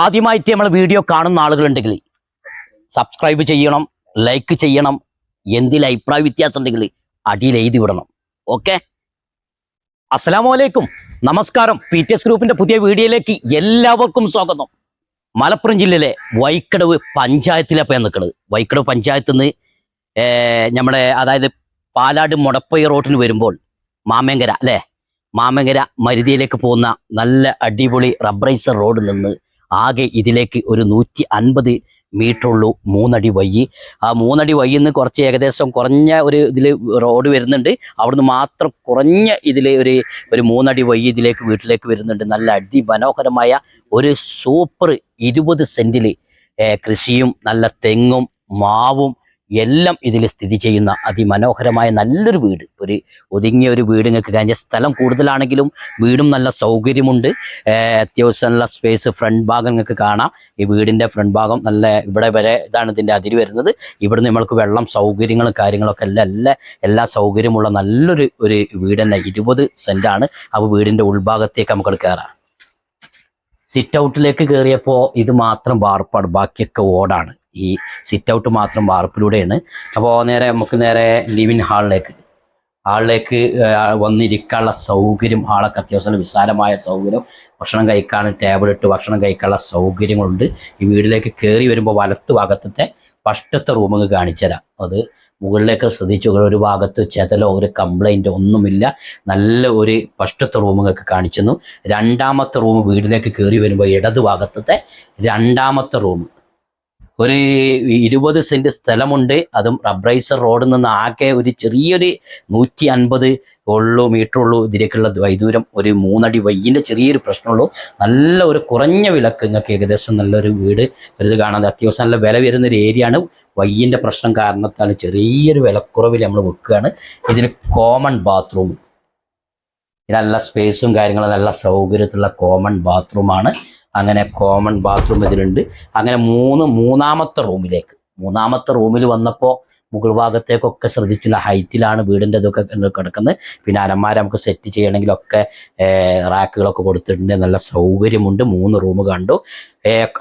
ആദ്യമായിട്ട് നമ്മൾ വീഡിയോ കാണുന്ന ആളുകളുണ്ടെങ്കിൽ സബ്സ്ക്രൈബ് ചെയ്യണം ലൈക്ക് ചെയ്യണം എന്തിൽ അഭിപ്രായ വ്യത്യാസം ഉണ്ടെങ്കിൽ അടിയിൽ എഴുതി വിടണം. ഓക്കെ അസ്സലാമലൈക്കും. നമസ്കാരം. പി ടി എസ് ഗ്രൂപ്പിന്റെ പുതിയ വീഡിയോയിലേക്ക് എല്ലാവർക്കും സ്വാഗതം. മലപ്പുറം ജില്ലയിലെ വൈക്കടവ് പഞ്ചായത്തിലെ പേ നിൽക്കുന്നത് വൈക്കടവ് പഞ്ചായത്തിൽ നിന്ന് നമ്മുടെ അതായത് പാലാട് മുടപ്പയ്യ റോട്ടിന് വരുമ്പോൾ മാമേങ്കര അല്ലേ? മാമേങ്കര മരുതിയിലേക്ക് പോകുന്ന നല്ല അടിപൊളി റബ്ബറൈസർ റോഡിൽ നിന്ന് ആകെ ഇതിലേക്ക് ഒരു നൂറ്റി അൻപത് മീറ്റർ ഉള്ളൂ. മൂന്നടി വയ്യ് ആ മൂന്നടി വയ്യിൽ നിന്ന് കുറച്ച് ഏകദേശം കുറഞ്ഞ ഒരു ഇതിൽ റോഡ് വരുന്നുണ്ട്. അവിടുന്ന് മാത്രം കുറഞ്ഞ ഇതിൽ ഒരു ഒരു മൂന്നടി വയ്യ് ഇതിലേക്ക് വീട്ടിലേക്ക് വരുന്നുണ്ട്. നല്ല അതിമനോഹരമായ ഒരു സൂപ്പർ ഇരുപത് സെന്റിൽ കൃഷിയും നല്ല തെങ്ങും മാവും എല്ലാം ഇതിൽ സ്ഥിതി ചെയ്യുന്ന അതിമനോഹരമായ നല്ലൊരു വീട്. ഒരു ഒതുങ്ങിയ ഒരു വീട് നിങ്ങൾക്ക് കഴിഞ്ഞ സ്ഥലം കൂടുതലാണെങ്കിലും വീടും നല്ല സൗകര്യമുണ്ട്. അത്യാവശ്യം നല്ല സ്പേസ് ഫ്രണ്ട് ഭാഗം നിങ്ങൾക്ക് കാണാം. ഈ വീടിന്റെ ഫ്രണ്ട് ഭാഗം നല്ല ഇവിടെ വരെ ഇതാണ് ഇതിന്റെ അതിര് വരുന്നത്. ഇവിടുന്ന് നമ്മൾക്ക് വെള്ളം സൗകര്യങ്ങളും കാര്യങ്ങളൊക്കെ എല്ലാം എല്ലാ എല്ലാ സൗകര്യമുള്ള നല്ലൊരു ഒരു വീട് തന്നെ ഇരുപത് സെന്റാണ് അപ്പോൾ വീടിന്റെ ഉൾഭാഗത്തേക്ക് നമുക്ക് കയറാം. സിറ്റ് ഔട്ടിലേക്ക് കയറിയപ്പോൾ ഇത് മാത്രം വാർപ്പാണ്. ബാക്കിയൊക്കെ ഓടാണ്. ഈ സിറ്റ് ഔട്ട് മാത്രം വാർപ്പിലൂടെയാണ്. അപ്പോൾ നേരെ നമുക്ക് നേരെ ലിവിൻ ഹാളിലേക്ക് ഹാളിലേക്ക് വന്നിരിക്കാനുള്ള സൗകര്യം ആളൊക്കെ അത്യാവശ്യം വിശാലമായ സൗകര്യം. ഭക്ഷണം കഴിക്കാൻ ടേബിൾ ഇട്ട് ഭക്ഷണം കഴിക്കാനുള്ള സൗകര്യങ്ങളുണ്ട്. ഈ വീട്ടിലേക്ക് കയറി വരുമ്പോൾ വലത്ത് ഭാഗത്തെ ഫസ്റ്റത്തെ റൂമൊക്കെ കാണിച്ചു അത് മുകളിലേക്ക് ശ്രദ്ധിച്ചു ഒരു ഭാഗത്ത് ചെതലോ ഒരു കംപ്ലൈന്റോ ഒന്നുമില്ല. നല്ല ഒരു ഫസ്റ്റത്തെ റൂമൊക്കെ കാണിച്ചു രണ്ടാമത്തെ റൂം വീട്ടിലേക്ക് കയറി വരുമ്പോൾ ഇടതു ഭാഗത്തെ രണ്ടാമത്തെ റൂം ഒരു ഇരുപത് സെന്റ് സ്ഥലമുണ്ട്. അതും റബ്രൈസർ റോഡിൽ നിന്ന് ആകെ ഒരു ചെറിയൊരു നൂറ്റി അൻപത് ഉള്ളൂ മീറ്റർ ഉള്ളൂ. ഇതിലേക്കുള്ള വൈദൂരം ഒരു മൂന്നടി വയ്യിന്റെ ചെറിയൊരു പ്രശ്നമുള്ളൂ. നല്ല ഒരു കുറഞ്ഞ വിലക്ക് നിങ്ങൾക്ക് ഏകദേശം നല്ലൊരു വീട് ഇത് കാണാതെ അത്യാവശ്യം നല്ല വില വരുന്ന ഒരു ആണ്. വയ്യിന്റെ പ്രശ്നം കാരണത്താൽ ചെറിയൊരു വിലക്കുറവിൽ നമ്മൾ വെക്കുകയാണ്. ഇതിന് കോമൺ ബാത്റൂം നല്ല സ്പേസും കാര്യങ്ങളും നല്ല സൗകര്യത്തിലുള്ള കോമൺ ബാത്റൂമാണ് അങ്ങനെ കോമൺ ബാത്റൂം ഇതിലുണ്ട്. അങ്ങനെ മൂന്ന് മൂന്നാമത്തെ റൂമിലേക്ക് മൂന്നാമത്തെ റൂമിൽ വന്നപ്പോൾ മുകൾ ഭാഗത്തേക്കൊക്കെ ശ്രദ്ധിച്ചില്ല. ഹൈറ്റിലാണ് വീടിന്റെ ഇതൊക്കെ കിടക്കുന്നത്. പിന്നെ അലമാര നമുക്ക് സെറ്റ് ചെയ്യണമെങ്കിലൊക്കെ റാക്കുകളൊക്കെ കൊടുത്തിട്ടുണ്ട്. നല്ല സൗകര്യമുണ്ട്. മൂന്ന് റൂം കണ്ടു.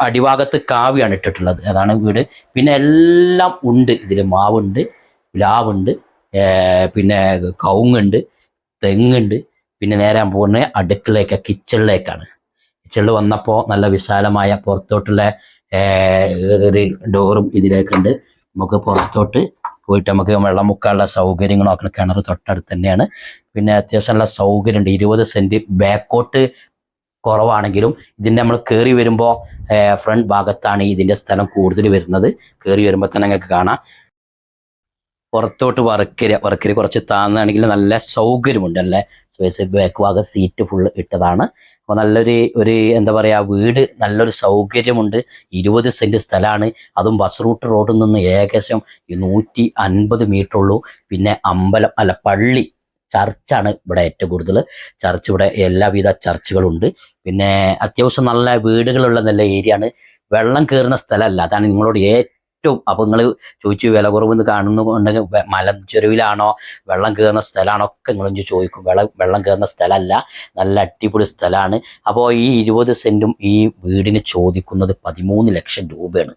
അടിഭാഗത്ത് കാവ്യാണ് ഇട്ടിട്ടുള്ളത്. അതാണ് വീട്. പിന്നെ എല്ലാം ഉണ്ട്. ഇതിൽ മാവുണ്ട് പ്ലാവുണ്ട് പിന്നെ കവുങ്ങുണ്ട് തെങ്ങുണ്ട്. പിന്നെ നേരെ പോകുന്നത് അടുക്കളയൊക്കെ കിച്ചണിലേക്കാണ് കിച്ചണിൽ വന്നപ്പോൾ നല്ല വിശാലമായ പുറത്തോട്ടുള്ള ഒരു ഡോറും ഇതിലേക്കുണ്ട്. നമുക്ക് പുറത്തോട്ട് പോയിട്ട് നമുക്ക് വെള്ളം മുക്കാനുള്ള സൗകര്യങ്ങളും ഒക്കെ കിണർ തൊട്ടടുത്ത് തന്നെയാണ്. പിന്നെ അത്യാവശ്യം നല്ല സൗകര്യം ഉണ്ട് ഇരുപത് സെന്റ് ബാക്കോട്ട് കുറവാണെങ്കിലും ഇതിന്റെ നമ്മൾ കയറി വരുമ്പോൾ ഫ്രണ്ട് ഭാഗത്താണ് ഇതിന്റെ സ്ഥലം കൂടുതൽ വരുന്നത്. കയറി വരുമ്പോൾ തന്നെ നിങ്ങൾക്ക് കാണാം. പുറത്തോട്ട് വർക്കര വർക്കര കുറച്ച് താന്നാണെങ്കിൽ നല്ല സൗകര്യമുണ്ട്. നല്ല സ്പേസ് ബാക്ക് ഭാഗം സീറ്റ് ഫുള്ള് ഇട്ടതാണ്. അപ്പോൾ നല്ലൊരു ഒരു എന്താ പറയുക വീട് നല്ലൊരു സൗകര്യമുണ്ട്. ഇരുപത് സെന്റ് സ്ഥലമാണ് അതും ബസ് റൂട്ട് റോഡിൽ നിന്ന് ഏകദേശം നൂറ്റി അൻപത് മീറ്റർ ഉള്ളൂ. പിന്നെ അമ്പലം അല്ല പള്ളി ചർച്ചാണ് ഇവിടെ ഏറ്റവും കൂടുതൽ. ചർച്ച് ഇവിടെ എല്ലാവിധ ചർച്ചുകളുണ്ട്. പിന്നെ അത്യാവശ്യം നല്ല വീടുകളുള്ള നല്ല ഏരിയ ആണ്. വെള്ളം കയറുന്ന സ്ഥലമല്ല. അതാണ് നിങ്ങളോട് ഏറ്റവും അപ്പോൾ നിങ്ങൾ ചോദിച്ചു വില കുറവെന്ന് കാണുന്നുണ്ടെങ്കിൽ മല ചെരുവിലാണോ വെള്ളം കയറുന്ന സ്ഥലമാണോ ഒക്കെ നിങ്ങൾ ചോദിക്കും. വെള്ളം വെള്ളം കയറുന്ന സ്ഥലമല്ല നല്ല അടിപൊളി സ്ഥലമാണ് അപ്പോൾ ഈ ഇരുപത് സെന്റും ഈ വീടിന് ചോദിക്കുന്നത് പതിമൂന്ന് ലക്ഷം രൂപയാണ്.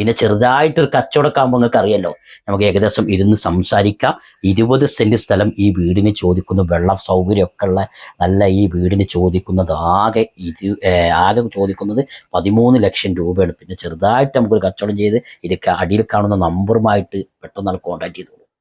പിന്നെ ചെറുതായിട്ടൊരു കച്ചവടക്കാകുമ്പോൾ നിങ്ങൾക്ക് അറിയാലോ നമുക്ക് ഏകദേശം ഇരുന്ന് സംസാരിക്കാം. ഇരുപത് സെന്റ് സ്ഥലം ഈ വീടിന് ചോദിക്കുന്നു വെള്ളം സൗകര്യമൊക്കെ ഉള്ള നല്ല ഈ വീടിന് ചോദിക്കുന്നത് ആകെ ഇരു ആകെ ചോദിക്കുന്നത് പതിമൂന്ന് ലക്ഷം രൂപയാണ്. പിന്നെ ചെറുതായിട്ട് നമുക്കൊരു കച്ചവടം ചെയ്ത് ഇതൊക്കെ അടിയിൽ കാണുന്ന നമ്പറുമായിട്ട് പെട്ടെന്ന് കോൺടാക്ട് ചെയ്തു